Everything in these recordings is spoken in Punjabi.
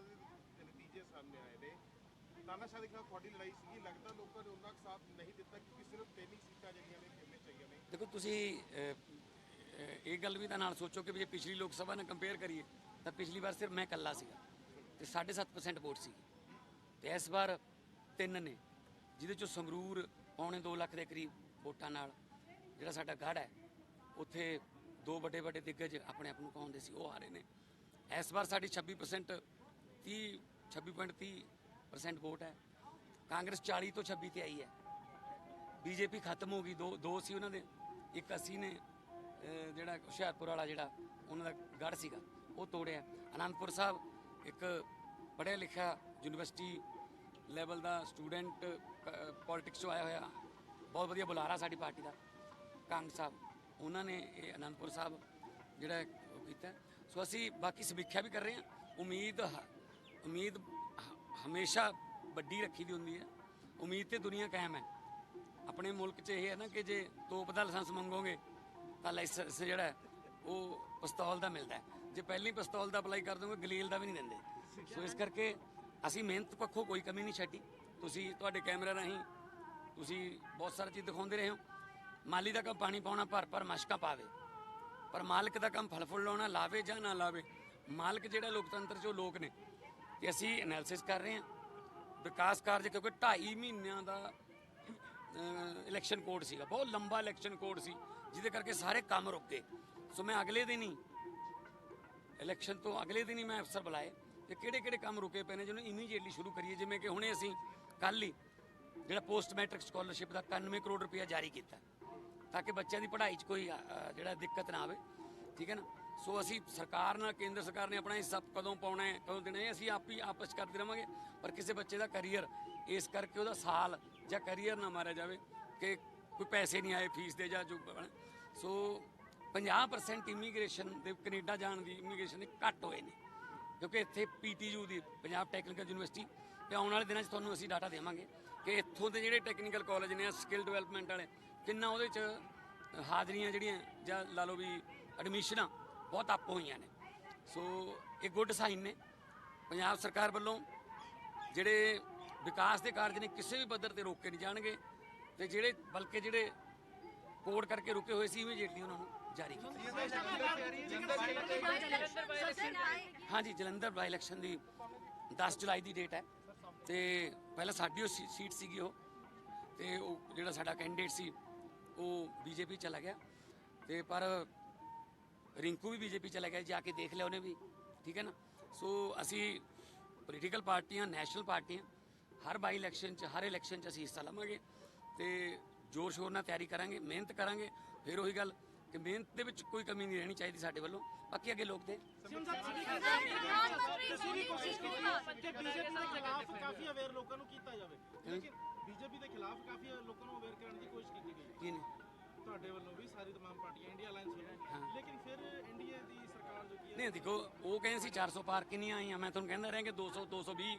ਚੋਣਾਂ ਦੇ ਨਤੀਜੇ ਸਾਹਮਣੇ ਆਏ ਨੇ। ਤਾਨਾਸ਼ਾਹ ਦੇ ਖਿਲਾਫ ਤੁਹਾਡੀ ਲੜਾਈ ਸੀਗੀ। ਲੱਗਦਾ ਲੋਕਾਂ ਨੇ ਉਹਨਾਂ ਸਾਥ ਨਹੀਂ ਦਿੱਤਾ ਕਿਉਂਕਿ ਸਿਰਫ ਤਿੰਨ ਹੀ ਸੀਟਾਂ ਜਿਹੜੀਆਂ ਨੇ ਖੇਡਣੇ ਚਾਹੀਆਂ ਨੇ। ਦੇਖੋ, ਤੁਸੀਂ ਇਹ ਗੱਲ ਵੀ ਤਾਂ ਨਾਲ ਸੋਚੋ ਕਿ ਜੇ ਪਿਛਲੀ ਲੋਕ ਸਭਾ ਨਾਲ ਕੰਪੇਅਰ ਕਰੀਏ, ਤਾਂ ਪਿਛਲੀ ਵਾਰ ਸਿਰਫ ਮੈਂ ਇਕੱਲਾ ਸੀਗਾ ਤੇ 7.5% ਵੋਟ ਸੀ ਤੇ ਇਸ ਵਾਰ ਤਿੰਨ ਨੇ, ਜਿਹਦੇ ਚੋਂ ਸੰਗਰੂਰ ਪੌਣੇ 2 ਲੱਖ ਦੇ ਕਰੀਬ ਵੋਟਾਂ ਨਾਲ ਜਿਹੜਾ ਸਾਡਾ ਗੜ ਹੈ, ਉੱਥੇ ਦੋ ਵੱਡੇ ਵੱਡੇ ਦਿੱਗਜ ਆਪਣੇ ਆਪ ਨੂੰ ਕਹਾਉਂਦੇ ਸੀ, ਉਹ ਆ ਰਹੇ ਨੇ। ਇਸ ਵਾਰ ਸਾਡੀ 26% 30 26.30% ਵੋਟ ਹੈ। ਕਾਂਗਰਸ 40 ਤੋਂ 26 ਤੇ ਆਈ ਹੈ। ਬੀਜੇਪੀ ਖਤਮ ਹੋ ਗਈ। ਦੋ ਦੋ ਸੀ ਉਹਨਾਂ ਦੇ। ਇੱਕ ਅਸੀਂ ਨੇ ਜਿਹੜਾ ਹੁਸ਼ਿਆਰਪੁਰ ਵਾਲਾ ਜਿਹੜਾ ਉਹਨਾਂ ਦਾ ਗੜ ਸੀਗਾ, ਉਹ ਤੋੜਿਆ। ਅਨੰਦਪੁਰ ਸਾਹਿਬ ਇੱਕ ਪੜ੍ਹਿਆ ਲਿਖਿਆ ਯੂਨੀਵਰਸਿਟੀ ਲੈਵਲ ਦਾ ਸਟੂਡੈਂਟ ਪੋਲਿਟਿਕਸ ਚੋਂ ਆਇਆ ਹੋਇਆ। ਬਹੁਤ ਵਧੀਆ ਬੁਲਾਰਾ ਸਾਡੀ ਪਾਰਟੀ ਦਾ ਕੰਗ ਸਾਹਿਬ। ਉਹਨਾਂ ਨੇ ਇਹ ਅਨੰਦਪੁਰ ਸਾਹਿਬ ਜਿਹੜਾ ਉਹ ਕੀਤਾ। ਸੋ ਅਸੀਂ ਬਾਕੀ ਸਮੀਖਿਆ ਵੀ ਕਰ ਰਹੇ ਹਾਂ। ਉਮੀਦ ਹ- ਉਮੀਦ ਹ- ਹਮੇਸ਼ਾ ਵੱਡੀ ਰੱਖੀ ਦੀ ਹੁੰਦੀ ਹੈ ਉਮੀਦ ਤੇ ਦੁਨੀਆ ਕਾਇਮ ਹੈ ਆਪਣੇ ਮੁਲਕ 'ਚ ਇਹ ਹੈ ਨਾ ਕਿ ਜੇ ਤੋਪ ਦਾ ਲਾਇਸੈਂਸ ਮੰਗੋਗੇ ਤਾਂ ਲਾਇਸੈਂਸ ਜਿਹੜਾ ਉਹ ਪਿਸਤੌਲ ਦਾ ਮਿਲਦਾ ਜੇ ਪਹਿਲੀ ਪਿਸਤੌਲ ਦਾ ਅਪਲਾਈ ਕਰ ਦੋਗੇ ਗਲੀਲ ਦਾ ਵੀ ਨਹੀਂ ਦਿੰਦੇ ਸੋ ਇਸ ਕਰਕੇ ਅਸੀਂ ਮਿਹਨਤ ਪੱਖੋਂ ਕੋਈ ਕਮੀ ਨਹੀਂ ਛੱਡੀ ਤੁਸੀਂ ਤੁਹਾਡੇ ਕੈਮਰਾ ਰਾਹੀਂ ਤੁਸੀਂ ਬਹੁਤ ਸਾਰੀ ਚੀਜ਼ ਦਿਖਾਉਂਦੇ ਰਹੇ ਹੋ ਮਾਲੀ ਦਾ ਕੰਮ ਪਾਣੀ ਪਾਉਣਾ ਭਰ ਭਰ ਮਸ਼ਕਾਂ ਪਾਵੇ ਪਰ ਮਾਲਕ ਦਾ ਕੰਮ ਫਲ ਫੁੱਲ ਲਾਉਣਾ ਲਾਵੇ ਜਾਂ ਨਾ ਲਾਵੇ ਮਾਲਕ ਜਿਹੜਾ ਲੋਕਤੰਤਰ 'ਚ ਉਹ ਲੋਕ ਨੇ ਤੇ ਅਸੀਂ ਐਨਾਲਿਸਿਸ ਕਰ ਰਹੇ ਹਾਂ। ਵਿਕਾਸ ਕਾਰਜ ਕਿਉਂਕਿ 2.5 ਮਹੀਨਿਆਂ ਦਾ ਇਲੈਕਸ਼ਨ ਕੋਡ ਸੀਗਾ। ਬਹੁਤ ਲੰਬਾ ਇਲੈਕਸ਼ਨ ਕੋਡ ਸੀ, ਜਿਹਦੇ ਕਰਕੇ ਸਾਰੇ ਕੰਮ ਰੁਕ ਗਏ। ਸੋ ਮੈਂ ਅਗਲੇ ਦਿਨ ਹੀ ਇਲੈਕਸ਼ਨ ਤੋਂ ਅਗਲੇ ਦਿਨ ਹੀ ਮੈਂ ਅਫਸਰ ਬੁਲਾਏ ਤੇ ਕਿਹੜੇ ਕਿਹੜੇ ਕੰਮ ਰੁਕੇ ਪਏ ਨੇ ਜਿਹਨੂੰ ਇਮੀਡੀਏਟਲੀ ਸ਼ੁਰੂ ਕਰੀਏ। ਜਿਵੇਂ ਕਿ ਹੁਣੇ ਅਸੀਂ ਕੱਲ ਹੀ ਜਿਹੜਾ ਪੋਸਟ ਮੈਟ੍ਰਿਕ ਸਕਾਲਰਸ਼ਿਪ ਦਾ 91 ਕਰੋੜ ਰੁਪਇਆ ਜਾਰੀ ਕੀਤਾ। ਤਾਂ ਕਿ ਬੱਚਿਆਂ ਦੀ ਪੜ੍ਹਾਈ 'ਚ ਕੋਈ ਜਿਹੜਾ ਦਿੱਕਤ ਨਾ ਆਵੇ। ਠੀਕ ਹੈ ਨਾ? ਸੋ ਅਸੀਂ ਸਰਕਾਰ ਨਾਲ, ਕੇਂਦਰ ਸਰਕਾਰ ਨੇ ਆਪਣਾ ਹਿੱਸਾ ਕਦੋਂ ਪਾਉਣਾ ਹੈ, ਕਦੋਂ ਦੇਣਾ ਹੈ ਅਸੀਂ ਆਪ ਹੀ ਆਪਸ 'ਚ ਕਰਦੇ ਰਵਾਂਗੇ। ਪਰ ਕਿਸੇ ਬੱਚੇ ਦਾ ਕੈਰੀਅਰ ਇਸ ਕਰਕੇ ਉਹਦਾ ਸਾਲ ਜਾਂ ਕੈਰੀਅਰ ਨਾ ਮਾਰਿਆ ਜਾਵੇ ਕਿ ਕੋਈ ਪੈਸੇ ਨਹੀਂ ਆਏ ਫੀਸ ਦੇ ਜਾਂ ਜੋ ਬਣ- ਸੋ 50% ਇਮੀਗ੍ਰੇਸ਼ਨ ਦੇ, ਕੈਨੇਡਾ ਜਾਣ ਦੀ ਇਮੀਗ੍ਰੇਸ਼ਨ ਦੇ ਘੱਟ ਹੋਏ ਨੇ। ਕਿਉਂਕਿ ਇੱਥੇ ਪੀਟੀਯੂ ਦੀ, ਪੰਜਾਬ ਟੈਕਨੀਕਲ ਯੂਨੀਵਰਸਿਟੀ ਤੇ ਆਉਣ ਵਾਲੇ ਦਿਨਾਂ 'ਚ ਤੁਹਾਨੂੰ ਅਸੀਂ ਡਾਟਾ ਦੇਵਾਂਗੇ ਕਿ ਇੱਥੋਂ ਦੇ ਜਿਹੜੇ ਟੈਕਨੀਕਲ ਕਾਲਜ ਨੇ ਸਕਿੱਲ ਡਿਵੈਲਪਮੈਂਟ ਵਾਲੇ, ਕਿੰਨਾ ਉਹਦੇ 'ਚ ਹਾਜ਼ਰੀਆਂ ਜਿਹੜੀਆਂ ਜਾਂ ਲਾ ਲਓ ਵੀ ਐਡਮਿਸ਼ਨਾਂ ਬਹੁਤ ਅੱਪ ਹੋਈਆਂ ਨੇ। ਸੋ ਇਹ ਗੁੱਡ ਸਾਈਨ ਨੇ। ਪੰਜਾਬ ਸਰਕਾਰ ਵੱਲੋਂ ਜਿਹੜੇ ਵਿਕਾਸ ਦੇ ਕਾਰਜ ਨੇ, ਕਿਸੇ ਵੀ ਪੱਧਰ ਤੇ ਰੋਕੇ ਨਹੀਂ ਜਾਣਗੇ ਤੇ ਜਿਹੜੇ, ਬਲਕਿ ਜਿਹੜੇ ਕੋਡ ਕਰਕੇ ਰੁਕੇ ਹੋਏ ਸੀ ਇਮੀਡੀਏਟਲੀ ਉਹਨਾਂ ਨੂੰ ਜਾਰੀ ਕੀਤਾ। ਹਾਂਜੀ, ਜਲੰਧਰ ਬਾਈ ਇਲੈਕਸ਼ਨ ਦੀ 10 ਜੁਲਾਈ ਦੀ ਡੇਟ ਹੈ। ਤੇ ਪਹਿਲਾਂ ਸਾਡੀ ਉਹ ਸੀ- ਸੀਟ ਸੀਗੀ ਉਹ। ਤੇ ਉਹ ਜਿਹੜਾ ਸਾਡਾ ਕੈਂਡੀਡੇਟ ਸੀ, ਉਹ ਬੀਜੇਪੀ ਚਲਾ ਗਿਆ। ਤੇ ਪਰ ਰਿੰਕੂ ਵੀ ਬੀਜੇਪੀ ਚਲਾ ਗਿਆ ਜਾ ਕੇ ਦੇਖ ਲਿਆ ਉਹਨੇ ਵੀ ਠੀਕ ਹੈ ਨਾ? ਸੋ ਅਸੀਂ ਪੋਲੀਟੀਕਲ ਪਾਰਟੀਆਂ ਨੈਸ਼ਨਲ ਪਾਰਟੀਆਂ ਹਰ ਬਾਈ ਇਲੈਕਸ਼ਨ 'ਚ ਹਰ ਇਲੈਕਸ਼ਨ 'ਚ ਅਸੀਂ ਹਿੱਸਾ ਲਵਾਂਗੇ ਤੇ ਜ਼ੋਰ ਸ਼ੋਰ ਨਾਲ ਤਿਆਰੀ ਕਰਾਂਗੇ ਮਿਹਨਤ ਕਰਾਂਗੇ। ਫਿਰ ਉਹੀ ਗੱਲ ਕਿ ਮਿਹਨਤ ਦੇ ਵਿੱਚ ਕੋਈ ਕਮੀ ਨਹੀਂ ਰਹਿਣੀ ਚਾਹੀਦੀ ਸਾਡੇ ਵੱਲੋਂ। ਬਾਕੀ ਅੱਗੇ ਲੋਕ ਦੇ। ਬੀਜੇਪੀ ਦੇ ਖਿਲਾਫ ਕਾਫੀ ਲੋਕਾਂ ਨੂੰ ਅਵੇਅਰ ਕਰਨ ਦੀ ਕੋਸ਼ਿਸ਼ ਕੀਤੀ ਗਈ। ਕੀ ਨੇ ਤੁਹਾਡੇ ਵੱਲੋਂ ਵੀ ਸਾਰੀ ਤਮਾਮ ਪਾਰਟੀਆਂ ਇੰਡੀਆ ਅਲਾਈਅੰਸ ਵੱਲੋਂ ਲੇਕਿਨ ਫਿਰ ਐਨਡੀਏ ਦੀ ਸਰਕਾਰ ਜੋ ਕੀ ਹੈ ਨਹੀਂ ਦੇਖੋ ਉਹ ਕਹਿੰਦੇ ਸੀ 400 ਪਾਰ ਕਿੰਨੀਆਂ ਆਈਆਂ। ਮੈਂ ਤੁਹਾਨੂੰ ਕਹਿੰਦਾ ਰਿਹਾ ਕਿ 200 220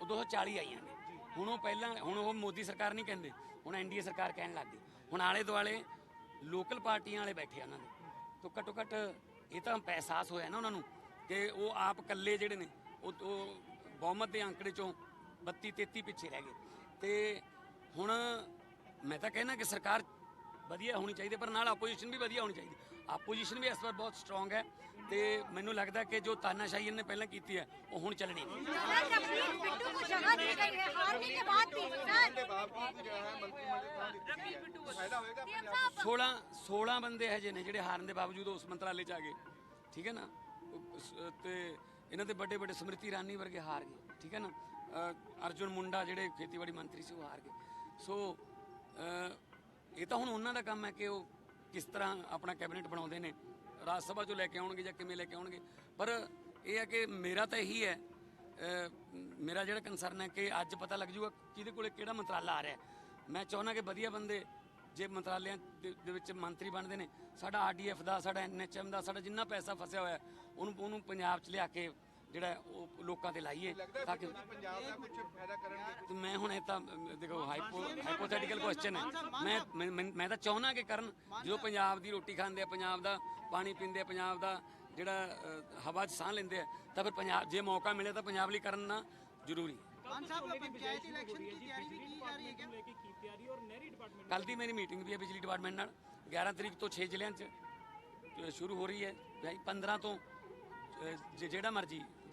ਉਹ 240 ਆਈਆਂ ਨੇ। ਹੁਣ ਉਹ ਪਹਿਲਾਂ ਹੁਣ ਉਹ ਮੋਦੀ ਸਰਕਾਰ ਨਹੀਂ ਕਹਿੰਦੇ। ਹੁਣ ਐਨਡੀਏ ਸਰਕਾਰ ਕਹਿਣ ਲੱਗ ਗਈ। ਹੁਣ ਆਲੇ ਦੁਆਲੇ ਲੋਕਲ ਪਾਰਟੀਆਂ ਵਾਲੇ ਬੈਠੇ ਆ ਉਹਨਾਂ ਦੇ। ਤੋਂ ਘੱਟੋ ਘੱਟ ਇਹ ਤਾਂ ਅਹਿਸਾਸ ਹੋਇਆ ਨਾ ਉਹਨਾਂ ਨੂੰ ਕਿ ਉਹ ਆਪ ਇਕੱਲੇ ਜਿਹੜੇ ਨੇ ਉਹ ਉਹ ਬਹੁਮਤ ਦੇ ਅੰਕੜੇ ਚੋਂ 32 33 ਪਿੱਛੇ ਰਹਿ ਗਏ। ਤੇ ਹੁਣ ਮੈਂ ਤਾਂ ਕਹਿੰਦਾ ਕਿ ਸਰਕਾਰ ਵਧੀਆ ਹੋਣੀ ਚਾਹੀਦੀ ਪਰ ਨਾਲ ਆਪੋਜੀਸ਼ਨ ਵੀ ਵਧੀਆ ਹੋਣੀ ਚਾਹੀਦੀ ਆਪੋਜੀਸ਼ਨ ਵੀ ਇਸ ਵਾਰ ਬਹੁਤ ਸਟਰੋਂਗ ਹੈ ਤੇ ਮੈਨੂੰ ਲੱਗਦਾ ਕਿ ਜੋ ਤਾਨਾਸ਼ਾਹੀ ਇਹਨੇ ਪਹਿਲਾਂ ਕੀਤੀ ਹੈ, ਉਹ ਹੁਣ ਚੱਲਣੀ ਨਹੀਂ ਸੋਲਾਂ 16 ਬੰਦੇ ਹੈ ਨੇ ਜਿਹੜੇ ਹਾਰਨ ਦੇ ਬਾਵਜੂਦ ਉਸ ਮੰਤਰਾਲੇ ਚ ਆ ਗਏ। ਠੀਕ ਹੈ ਨਾ? ਤੇ ਇਹਨਾਂ ਦੇ ਵੱਡੇ ਵੱਡੇ ਸਮ੍ਰਿਤੀ ਰਾਨੀ ਵਰਗੇ ਹਾਰ ਗਏ। ਠੀਕ ਹੈ ਨਾ? ਅਰਜੁਨ ਮੁੰਡਾ ਜਿਹੜੇ ਖੇਤੀਬਾੜੀ ਮੰਤਰੀ ਸੀ, ਉਹ ਹਾਰ ਗਏ। ਸੋ ਇਹ ਤਾਂ ਹੁਣ ਉਹਨਾਂ ਦਾ ਕੰਮ ਹੈ ਕਿ ਉਹ ਕਿਸ ਤਰ੍ਹਾਂ ਆਪਣਾ ਕੈਬਨਿਟ ਬਣਾਉਂਦੇ ਨੇ। ਰਾਜ ਸਭਾ ਚੋਂ ਲੈ ਕੇ ਆਉਣਗੇ ਜਾਂ ਕਿਵੇਂ ਲੈ ਕੇ ਆਉਣਗੇ। ਪਰ ਇਹ ਹੈ ਕਿ ਮੇਰਾ ਤਾਂ ਇਹੀ ਹੈ ਮੇਰਾ ਜਿਹੜਾ ਕੰਸਰਨ ਹੈ ਕਿ ਅੱਜ ਪਤਾ ਲੱਗ ਜੂਗਾ ਕਿਹਦੇ ਕੋਲੇ ਕਿਹੜਾ ਮੰਤਰਾਲਾ ਆ ਰਿਹਾ ਮੈਂ ਚਾਹੁੰਦਾ ਕਿ ਵਧੀਆ ਬੰਦੇ ਜੇ ਮੰਤਰਾਲਿਆਂ ਦੇ ਵਿੱਚ ਮੰਤਰੀ ਬਣਦੇ ਨੇ। ਸਾਡਾ ਆਰਡੀਐਫ ਦਾ, ਸਾਡਾ ਐਨਐਚਐਮ ਦਾ, ਸਾਡਾ ਜਿੰਨਾ ਪੈਸਾ ਫਸਿਆ ਹੋਇਆ ਉਹਨੂੰ ਉਹਨੂੰ ਪੰਜਾਬ 'ਚ ਲਿਆ ਕੇ ਜਿਹੜਾ ਉਹ ਲੋਕਾਂ ਤੇ ਲਾਈਏ ਤਾਂ ਕਿ ਪੰਜਾਬ ਦਾ ਕੁਝ ਫਾਇਦਾ ਕਰਨਗੇ ਤੇ ਮੈਂ ਹੁਣ ਇਹ ਤਾਂ ਦੇਖੋ ਹਾਈਪੋ ਹਾਈਪੋਥੈਟੀਕਲ ਕੁਐਸਚਨ ਹੈ। ਮੈਂ ਮੈਂ- ਤਾਂ ਚਾਹੁੰਦਾ ਕਿ ਕਰਨ ਜਦੋਂ ਪੰਜਾਬ ਦੀ ਰੋਟੀ ਖਾਂਦੇ ਆ ਪੰਜਾਬ ਦਾ ਪਾਣੀ ਪੀਂਦੇ ਆ ਪੰਜਾਬ ਦਾ ਜਿਹੜਾ ਹਵਾ 'ਚ ਸਾਹ ਲੈਂਦੇ ਆ ਤਾਂ ਫਿਰ ਪੰਜਾਬ ਜੇ ਮੌਕਾ ਮਿਲੇ ਤਾਂ ਪੰਜਾਬ ਲਈ ਕਰਨਾ ਜ਼ਰੂਰੀ। ਹੈ ਮਾਨ ਸਾਹਿਬ ਪੰਚਾਇਤ ਇਲੈਕਸ਼ਨ ਦੀ ਤਿਆਰੀ ਵੀ ਕੀ ਜਾ ਰਹੀ ਹੈ? ਕਿਆ ਲੈ ਕੇ ਕੀ ਤਿਆਰੀ ਔਰ ਨਹਿਰੀ ਡਿਪਾਰਟਮੈਂਟ ਕੱਲ ਦੀ ਮੇਰੀ ਮੀਟਿੰਗ ਵੀ ਹੈ ਬਿਜਲੀ ਡਿਪਾਰਟਮੈਂਟ ਨਾਲ 11 ਤਰੀਕ ਤੋਂ 6 ਜ਼ਿਲ੍ਹਿਆਂ 'ਚ ਸ਼ੁਰੂ ਹੋ ਰਹੀ ਹੈ ਭਾਈ 15 ਤੋਂ ਜੇ ਜਿਹੜਾ ਮਰਜ਼ੀ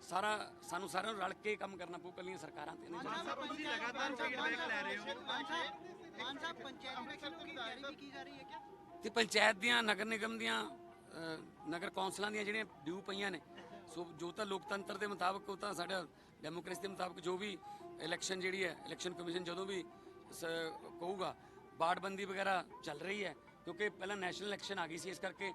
ਸਾਰਾ ਸਾਨੂੰ ਸਾਰਿਆਂ ਨੂੰ ਰਲ ਕੇ ਕੰਮ ਕਰਨਾ ਪਊ ਕੱਲੀਆਂ ਸਰਕਾਰਾਂ ਤੇ ਨਹੀਂ ਮਾਨ ਸਾਹਿਬ ਤੁਸੀਂ ਲਗਾਤਾਰ ਫੀਡਬੈਕ ਲੈ ਰਹੇ ਹੋ। ਮਾਨ ਸਾਹਿਬ ਮਾਨ ਸਾਹਿਬ ਪੰਚਾਇਤ ਇਲੈਕਸ਼ਨ ਦੀ ਤਿਆਰੀ ਵੀ ਕੀ ਜਾ ਰਹੀ ਹੈ ਕਿਆ? ਤੇ ਪੰਚਾਇਤ ਦੀਆਂ ਨਗਰ ਨਿਗਮ ਦੀਆਂ ਨਗਰ ਕੌਂਸਲਾਂ ਦੀਆਂ ਜਿਹੜੀਆਂ ਡਿਊ ਪਈਆਂ ਨੇ ਸੋ ਜੋ ਤਾਂ ਲੋਕਤੰਤਰ ਦੇ ਮੁਤਾਬਕ ਉਹ ਤਾਂ ਸਾਡਾ ਡੈਮੋਕ੍ਰੇਸੀ ਦੇ ਮੁਤਾਬਕ ਜੋ ਵੀ ਇਲੈਕਸ਼ਨ ਜਿਹੜੀ ਹੈ ਇਲੈਕਸ਼ਨ ਕਮਿਸ਼ਨ ਜਦੋਂ ਵੀ ਸ- ਕਹੂਗਾ ਬਾੜਬੰਦੀ ਵਗੈਰਾ ਚੱਲ ਰਹੀ ਹੈ ਕਿਉਂਕਿ ਪਹਿਲਾਂ ਨੈਸ਼ਨਲ ਇਲੈਕਸ਼ਨ ਆ ਗਈ ਸੀ ਇਸ ਕਰਕੇ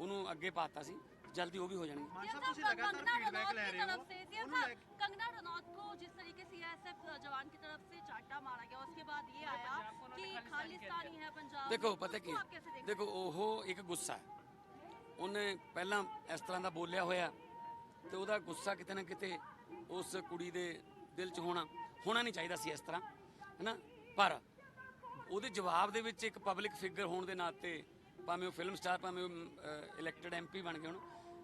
ਉਹਨੂੰ ਅੱਗੇ ਪਾਤਾ ਸੀ। ਜਲਦੀ ਉਹ ਵੀ ਹੋ ਜਾਣਗੇ ਮਾਨ ये ਸਾਹਿਬ सब ਤੁਸੀਂ ਲਗਾਤਾਰ कंगना ਫੀਡਬੈਕ रनौत ਲੈ की ਰਹੇ तरफ ਹੋ से ये ਉਹਨੂੰ था ਲੈ ਕੇ- कंगना रनौत को जिस तरीके से सीआईएसएफ जवान की तरफ से चाटा मारा गया उसके बाद ये आया कि खालिस्तानी है पंजाब ਦੇਖੋ ਪਤਾ ਕੀ उसको आप कैसे देखते ਦੇਖੋ ਉਹ ਇੱਕ ਗੁੱਸਾ ਹੈ ਉਹਨੇ ਪਹਿਲਾਂ ਇਸ ਤਰ੍ਹਾਂ ਦਾ ਬੋਲਿਆ ਹੋਇਆ ਤੇ ਉਹਦਾ ਗੁੱਸਾ ਕਿਤੇ ਨਾ ਕਿਤੇ ਉਸ ਕੁੜੀ ਦੇ ਦਿਲ 'ਚ ਹੋਣਾ ਹੋਣਾ ਨਹੀਂ ਚਾਹੀਦਾ ਸੀ ਇਸ ਤਰ੍ਹਾਂ ਹੈਨਾ ਪਰ ਉਹਦੇ ਜਵਾਬ ਦੇ ਵਿੱਚ ਇੱਕ ਪਬਲਿਕ ਫਿਗਰ ਹੋਣ ਦੇ ਨਾਤੇ ਭਾਵੇਂ ਉਹ ਫਿਲਮ ਸਟਾਰ ਭਾਵੇਂ ਉਹ ਇਲੈਕਟਡ ਐਮਪੀ ਬਣ ਗਏ ਹੁਣ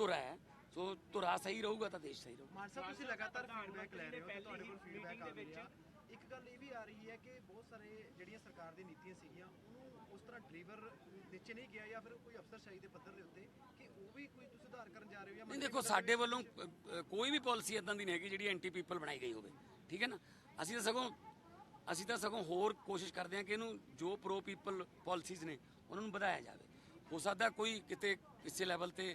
ਧੁਰਾ ਹੈ। ਸੋ ਧੁਰਾ ਸਹੀ ਰਹੂਗਾ ਤਾਂ ਦੇਸ਼ ਸਹੀ ਰਹੂਗਾ। ਮਾਨ ਸਾਹਿਬ ਤੁਸੀਂ ਲਗਾਤਾਰ ਫੀਡਬੈਕ ਲੈ ਰਹੇ ਹੋ ਤੇ ਤੁਹਾਡੇ ਕੋਲ ਫੀਡਬੈਕ ਆ ਰਹੀ ਆ। ਇੱਕ ਗੱਲ ਇਹ ਵੀ ਆ ਰਹੀ ਹੈ ਕਿ ਬਹੁਤ ਸਾਰੇ ਜਿਹੜੀਆਂ ਸਰਕਾਰ ਦੀਆਂ ਨੀਤੀਆਂ ਸੀਗੀਆਂ ਉਹਨੂੰ ਉਸ ਤਰ੍ਹਾਂ ਡਿਲੀਵਰ ਨੀਚੇ ਨਹੀਂ ਗਿਆ ਜਾਂ ਫਿਰ ਕੋਈ ਅਫਸਰਸ਼ਾਹੀ ਦੇ ਪੱਧਰ ਦੇ ਉੱਤੇ ਕਿ ਉਹ ਵੀ ਕੋਈ ਤੁਸੀਂ ਸੁਧਾਰ ਕਰਨ ਜਾ ਰਹੇ ਹੋ ਜਾਂ ਨਹੀਂ ਦੇਖੋ ਸਾਡੇ ਵੱਲੋਂ ਕੋਈ ਵੀ ਪਾਲਿਸੀ ਇਦਾਂ ਦੀ ਨਹੀਂ ਹੈਗੀ ਜਿਹੜੀ ਐਂਟੀ ਪੀਪਲ ਬਣਾਈ ਗਈ ਹੋਵੇ। ਠੀਕ ਹੈ ਨਾ? ਅਸੀਂ ਤਾਂ ਸਗੋਂ ਅਸੀਂ ਤਾਂ ਸਗੋਂ ਹੋਰ ਕੋਸ਼ਿਸ਼ ਕਰਦੇ ਹਾਂ ਕਿ ਇਹਨੂੰ ਜੋ ਪ੍ਰੋ ਪੀਪਲ ਪਾਲਿਸੀਜ਼ ਨੇ ਉਹਨਾਂ ਨੂੰ ਵਧਾਇਆ ਜਾਵੇ। ਹੋ ਸਕਦਾ ਕੋਈ ਕਿਤੇ ਕਿਸੇ ਲੈਵਲ ਤੇ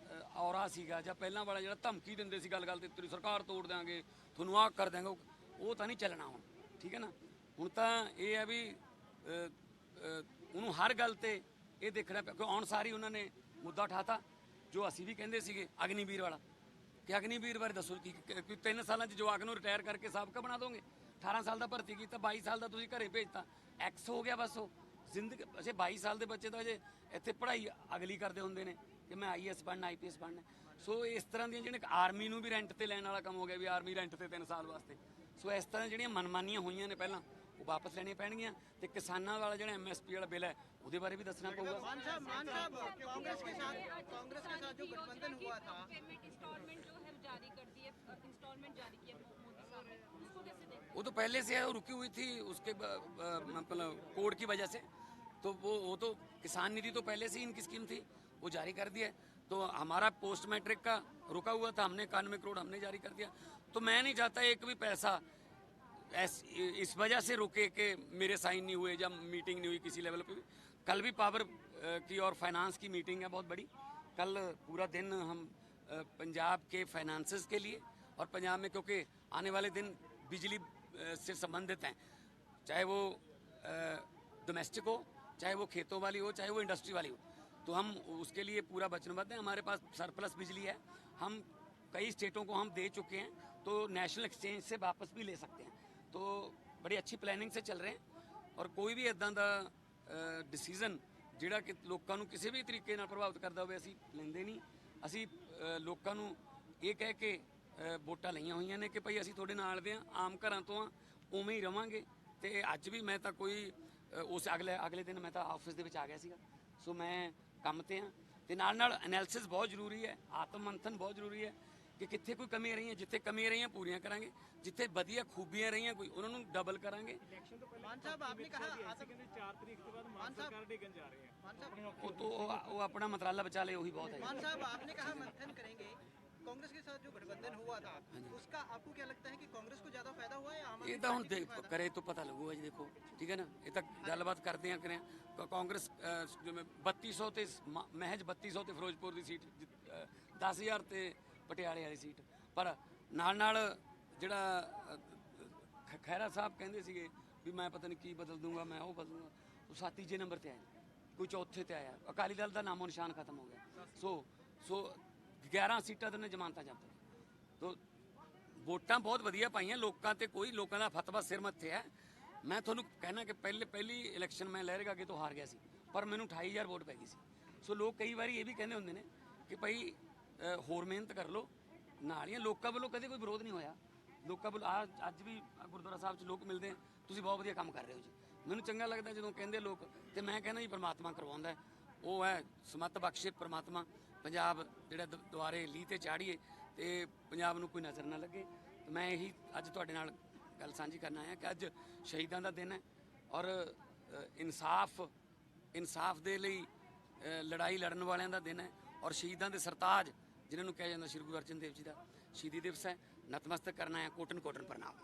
ਔਰਾ ਸੀਗਾ ਜਾਂ ਪਹਿਲਾਂ ਵਾਲਾ ਜਿਹੜਾ ਧਮਕੀ ਦਿੰਦੇ ਸੀ ਗੱਲ ਗੱਲ ਤੇ, ਤੇਰੀ ਸਰਕਾਰ ਤੋੜ ਦਿਆਂਗੇ, ਤੁਹਾਨੂੰ ਆਹ ਕਰ ਦਿਆਂਗੇ। ਉਹ- ਤਾਂ ਨਹੀਂ ਚੱਲਣਾ ਹੁਣ, ਠੀਕ ਹੈ ਨਾ? ਹੁਣ ਤਾਂ ਇਹ ਹੈ ਵੀ ਉਹਨੂੰ ਹਰ ਗੱਲ ਤੇ ਇਹ ਦੇਖਣਾ ਪਿਆ ਕਿ ਆਉਣ ਸਾਰੀ ਉਹਨਾਂ ਨੇ ਮੁੱਦਾ ਉਠਾਤਾ, ਜੋ ਅਸੀਂ ਵੀ ਕਹਿੰਦੇ ਸੀਗੇ, ਅਗਨੀਵੀਰ ਵਾਲਾ। ਕਿ ਅਗਨੀਵੀਰ ਬਾਰੇ ਦੱਸੋ, ਕੀ ਕਿ ਤਿੰਨ ਸਾਲਾਂ 'ਚ ਜਵਾਕ ਨੂੰ ਰਿਟਾਇਰ ਕਰਕੇ ਸਾਬਕਾ ਬਣਾ ਦੋਗੇ? 18 ਸਾਲ ਦਾ ਭਰਤੀ ਕੀਤਾ 22 ਸਾਲ ਦਾ ਤੁਸੀਂ ਘਰੇ ਭੇਜਤਾ ਐਕਸ ਹੋ ਗਿਆ ਬਸ ਉਹ। ਜ਼ਿੰਦਗੀ ਅਸੇ 22 ਸਾਲ ਦੇ ਬੱਚੇ ਤਾਂ ਅਜੇ ਇੱਥੇ ਪੜ੍ਹਾਈ ਅਗਲੀ ਕਰਦੇ ਹੁੰਦੇ ਨੇ ਕਿ ਮੈਂ ਆਈਐਸ ਬਣਨਾ ਆਈਪੀਐਸ ਬਣਨਾ ਸੋ ਇਸ ਤਰ੍ਹਾਂ ਦੀਆਂ ਜਿਹੜੀਆਂ ਆਰਮੀ ਨੂੰ ਵੀ ਰੈਂਟ ਤੇ ਲੈਣ ਵਾਲਾ ਕੰਮ ਹੋ ਗਿਆ ਵੀ ਆਰਮੀ ਰੈਂਟ ਤੇ 3 ਸਾਲ ਵਾਸਤੇ ਸੋ ਇਸ ਤਰ੍ਹਾਂ ਜਿਹੜੀਆਂ ਮਨਮਾਨੀਆਂ ਹੋਈਆਂ ਨੇ ਪਹਿਲਾਂ ਉਹ ਵਾਪਸ ਲੈਣੀਆਂ ਪੈਣਗੀਆਂ ਤੇ ਕਿਸਾਨਾਂ ਵਾਲਾ ਜਿਹੜਾ ਐਮਐਸਪੀ ਵਾਲਾ ਬਿੱਲ ਹੈ ਉਹਦੇ ਬਾਰੇ ਵੀ ਦੱਸਣਾ ਪਊਗਾ मान साहब मान साहब कांग्रेस के साथ कांग्रेस के साथ जो गठबंधन हुआ था पेमेंट इंस्टॉलमेंट जो है जारी कर दी है इंस्टॉलमेंट जारी किया मोदी उसको कैसे देखते वो तो पहले से है वो रुकी हुई थी उसके ब- ब- मतलब कोड की वजह से तो वो वो तो किसान निधि तो पहले से ही इनकी स्कीम थी वो जारी कर दिया। तो हमारा पोस्ट मैट्रिक का रुका हुआ था हमने इक्यानवे करोड़ हमने जारी कर दिया। तो मैं नहीं चाहता एक भी पैसा ऐस, इस वजह से रुके कि मेरे साइन नहीं हुए जब मीटिंग नहीं हुई किसी लेवल पे भी। कल भी पावर की और फाइनेंस की मीटिंग है बहुत बड़ी। कल पूरा दिन हम पंजाब के फाइनेंसेस के लिए और पंजाब में क्योंकि आने वाले दिन बिजली से संबंधित हैं चाहे वो डोमेस्टिक हो चाहे वो खेतों वाली हो चाहे वो इंडस्ट्री वाली हो तो हम उसके लिए पूरा वचनबद्ध हैं हमारे पास सरप्लस बिजली है हम कई स्टेटों को हम दे चुके हैं तो नेशनल एक्सचेंज से वापस भी ले सकते हैं तो बड़ी अच्छी ਪਲੈਨਿੰਗ ਸੇ ਚੱਲ ਰਹੇ ਹਾਂ ਔਰ ਕੋਈ ਵੀ ਇਦਾਂ ਦਾ ਡਿਸੀਜਨ ਜਿਹੜਾ ਕਿ ਲੋਕਾਂ ਨੂੰ ਕਿਸੇ ਵੀ ਤਰੀਕੇ ਨਾਲ ਪ੍ਰਭਾਵਿਤ ਕਰਦਾ ਹੋਵੇ ਅਸੀਂ ਲੈਂਦੇ ਨਹੀਂ ਅਸੀਂ ਅ, ਲੋਕਾਂ ਨੂੰ ਇਹ ਕਹਿ ਕੇ ਅ, ਵੋਟਾਂ ਲਈਆਂ ਹੋਈਆਂ ਨੇ ਕਿ ਭਾਈ ਅਸੀਂ ਤੁਹਾਡੇ ਨਾਲ ਦੇ ਆ ਆਮ ਘਰਾਂ ਤੋਂ ਆ ਉਵੇਂ ਹੀ ਰਵਾਂਗੇ ਤੇ ਅੱਜ ਵੀ ਮੈਂ ਤਾਂ ਕੋਈ ਅ, ਉਸ ਅਗਲੇ ਅਗਲੇ ਦਿਨ ਮੈਂ ਤਾਂ ਆਫਿਸ ਦੇ ਵਿੱਚ ਆ ਗਿਆ ਸੀਗਾ। ਸੋ ਮੈਂ ਕੰਮ ਤੇ ਆ ਤੇ ਨਾਲ ਨਾਲ ਐਨਾਲਿਸਿਸ ਬਹੁਤ ਜ਼ਰੂਰੀ ਹੈ ਆਤਮ ਮੰਥਨ ਬਹੁਤ ਜ਼ਰੂਰੀ ਹੈ ਕਿ ਕਿੱਥੇ ਕੋਈ ਕਮੀਆਂ ਰਹੀਆਂ ਜਿੱਥੇ ਕਮੀਆਂ ਰਹੀਆਂ ਪੂਰੀਆਂ ਕਰਾਂਗੇ ਜਿੱਥੇ ਵਧੀਆ ਖੂਬੀਆਂ ਰਹੀਆਂ ਕੋਈ ਉਹਨਾਂ ਨੂੰ ਡਬਲ ਕਰਾਂਗੇ। ਉਹ ਤੋਂ ਉਹ ਆਪਣਾ ਮੰਤਰਾਲਾ ਬਚਾ ਲੇ ਉਹੀ ਬਹੁਤ ਹੈ। ਮਾਨ ਸਾਹਿਬ ਆਪਨੇ ਕਹਾ ਮੰਥਨ ਕਰਾਂਗੇ? कांग्रेस के साथ जो गठबंधन हुआ था उसका आपको क्या लगता है कि कांग्रेस को ज्यादा फायदा हुआ है या आम आदमी ਇਹ ਤਾਂ ਹੁਣ पार्टी को ਦੇਖ फायदा? ਕਰੇ ਤਾਂ ਪਤਾ ਲੱਗੂਗਾ ਜੀ ਦੇਖੋ ਠੀਕ ਹੈ ਨਾ ਇਹ ਤਾਂ ਗੱਲਬਾਤ ਕਰਦੇ ਆ ਕਰੇ ਕ- ਕਾਂਗਰਸ ਅਹ, ਜਿਵੇਂ 3200 ਤੇ ਸ- ਮ- ਮਹਿਜ 3200 ਤੇ ਫਿਰੋਜ਼ਪੁਰ ਦੀ ਸੀਟ ਜਿੱਤ- ਅਹ, 10000 ਤੇ ਪਟਿਆਲੇ ਵਾਲੀ ਸੀਟ ਪਰ ਨਾਲ ਨਾਲ ਜਿਹੜਾ ਅਹ, ਖ- ਖਹਿਰਾ ਸਾਹਿਬ ਕਹਿੰਦੇ ਸੀਗੇ ਵੀ ਮੈਂ ਪਤਾ ਨਹੀਂ ਕੀ ਬਦਲ ਦੂੰਗਾ ਮੈਂ ਉਹ ਬਦਲ ਦੂੰਗਾ ਉਹ ਸੱਤ ਤੀਜੇ ਨੰਬਰ ਤੇ ਆਏ ਕੋਈ ਚੌਥੇ ਤੇ ਆਇਆ ਅਕਾਲੀ ਦਲ ਦਾ ਨਾਮੋ ਨਿਸ਼ਾਨ ਖਤਮ ਹੋ ਗਿਆ ਸੋ ਸੋ 11 ਸੀਟਾਂ ਤੇ ਨੇ ਜ਼ਮਾਨਤਾਂ ਜਬਤ ਤੋ ਵੋਟਾਂ ਬਹੁਤ ਵਧੀਆ ਪਾਈਆਂ ਲੋਕਾਂ ਤੇ ਕੋਈ ਲੋਕਾਂ ਦਾ ਫਤਵਾ ਸਿਰ ਮੱਥੇ ਹੈ। ਮੈਂ ਤੁਹਾਨੂੰ ਕਹਿਣਾ ਕਿ ਪਹਿਲੇ ਪਹਿਲੀ ਇਲੈਕਸ਼ਨ ਮੈਂ ਲਹਿਰੇਗਾ ਅੱਗੇ ਤੋਂ ਹਾਰ ਗਿਆ ਸੀ ਪਰ ਮੈਨੂੰ 28000 ਵੋਟ ਪੈ ਗਈ ਸੀ। ਸੋ ਲੋਕ ਕਈ ਵਾਰੀ ਇਹ ਵੀ ਕਹਿੰਦੇ ਹੁੰਦੇ ਨੇ ਕਿ ਭਾਈ ਹੋਰ ਮਿਹਨਤ ਕਰ ਲਓ। ਨਾਲ ਹੀ ਆ, ਲੋਕਾਂ ਵੱਲੋਂ ਕਦੇ ਕੋਈ ਵਿਰੋਧ ਨਹੀਂ ਹੋਇਆ। ਲੋਕਾਂ ਵੱਲੋਂ ਆ- ਅੱਜ ਵੀ ਗੁਰਦੁਆਰਾ ਸਾਹਿਬ 'ਚ ਲੋਕ ਮਿਲਦੇ ਤੁਸੀਂ ਬਹੁਤ ਵਧੀਆ ਕੰਮ ਕਰ ਰਹੇ ਹੋ ਜੀ। ਮੈਨੂੰ ਚੰਗਾ ਲੱਗਦਾ ਜਦੋਂ ਕਹਿੰਦੇ ਲੋਕ ਤੇ ਮੈਂ ਕਹਿੰਦਾ ਜੀ ਪਰਮਾਤਮਾ ਕਰਵਾਉਂਦਾ ਉਹ ਹੈ ਸਮਤ ਬਖਸ਼ੇ ਪ੍ਰਮਾਤਮਾ। ਪੰਜਾਬ ਜਿਹੜਾ ਦ- ਦੁਆਰੇ ਲੀਹ ਤੇ ਚਾੜੀਏ ਤੇ ਪੰਜਾਬ ਨੂੰ ਕੋਈ ਨਜ਼ਰ ਨਾ ਲੱਗੇ। ਤੇ ਮੈਂ ਇਹੀ ਅੱਜ ਤੁਹਾਡੇ ਨਾਲ ਗੱਲ ਸਾਂਝੀ ਕਰਨ ਆਇਆ ਕਿ ਅੱਜ ਸ਼ਹੀਦਾਂ ਦਾ ਦਿਨ ਹੈ ਔਰ ਅ, ਇਨਸਾਫ ਇਨਸਾਫ ਦੇ ਲਈ ਅ, ਲੜਾਈ ਲੜਨ ਵਾਲਿਆਂ ਦਾ ਦਿਨ ਹੈ ਔਰ ਸ਼ਹੀਦਾਂ ਦੇ ਸਰਤਾਜ ਜਿਨ੍ਹਾਂ ਨੂੰ ਕਿਹਾ ਜਾਂਦਾ ਸ਼੍ਰੀ ਗੁਰੂ ਅਰਜਨ ਦੇਵ ਜੀ ਦਾ ਸ਼ਹੀਦੀ ਦਿਵਸ ਹੈ। ਨਤਮਸਤਕ ਕਰਨਾ ਹੈ ਕੋਟਨ ਕੋਟਨ ਪ੍ਰਣਾਮ।